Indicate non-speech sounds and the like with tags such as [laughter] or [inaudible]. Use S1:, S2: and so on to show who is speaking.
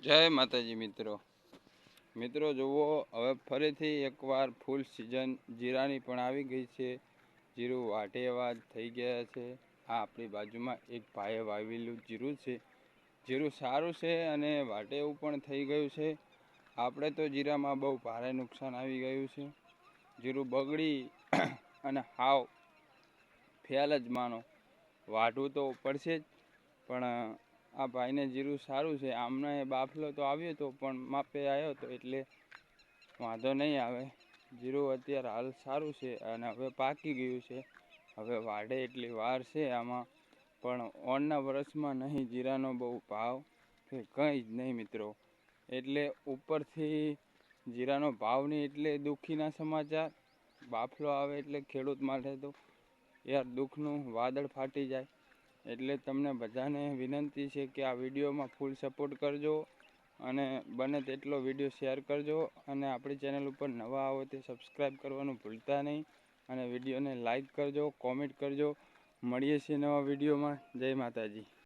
S1: જય માતાજી મિત્રો. મિત્રો જુઓ, હવે ફરીથી એકવાર ફૂલ સિઝન જીરાની પણ આવી ગઈ છે. જીરું વાટેવા થઈ ગયા છે. આ આપણી બાજુમાં એક ભાઈએ વાવેલું જીરું છે. જીરું સારું છે અને વાટે એવું પણ થઈ ગયું છે. આપણે તો જીરામાં બહુ ભારે નુકસાન આવી ગયું છે. જીરું બગડી [clears throat] અને હાવ ફેલ જ માનો. વાઢવું તો પડશે જ, પણ આ ભાઈને જીરું સારું છે. આમને બાફલો તો આવ્યો હતો પણ માપે આવ્યો હતો એટલે વાંધો નહીં આવે. જીરું અત્યારે હાલ સારું છે અને હવે પાકી ગયું છે. હવે વાઢે એટલી વાર છે આમાં. પણ ઓણના વરસમાં નહીં, જીરાનો બહુ ભાવ કે કંઈ જ નહીં મિત્રો. એટલે ઉપરથી જીરાનો ભાવ નહીં એટલે દુઃખીના સમાચાર. બાફલો આવે એટલે ખેડૂત માટે તો યાર દુઃખનું વાદળ ફાટી જાય. એટલે તમને બધાને વિનંતી છે કે આ વિડીયોમાં ફૂલ સપોર્ટ કરજો અને બને તેટલો વીડિયો શેર કરજો અને આપણી ચેનલ ઉપર નવા આવો તે સબસ્ક્રાઈબ કરવાનું ભૂલતા નહીં અને વિડીયોને લાઈક કરજો કોમેન્ટ કરજો. મળીએ છીએ નવા વિડીયોમાં. જય માતાજી.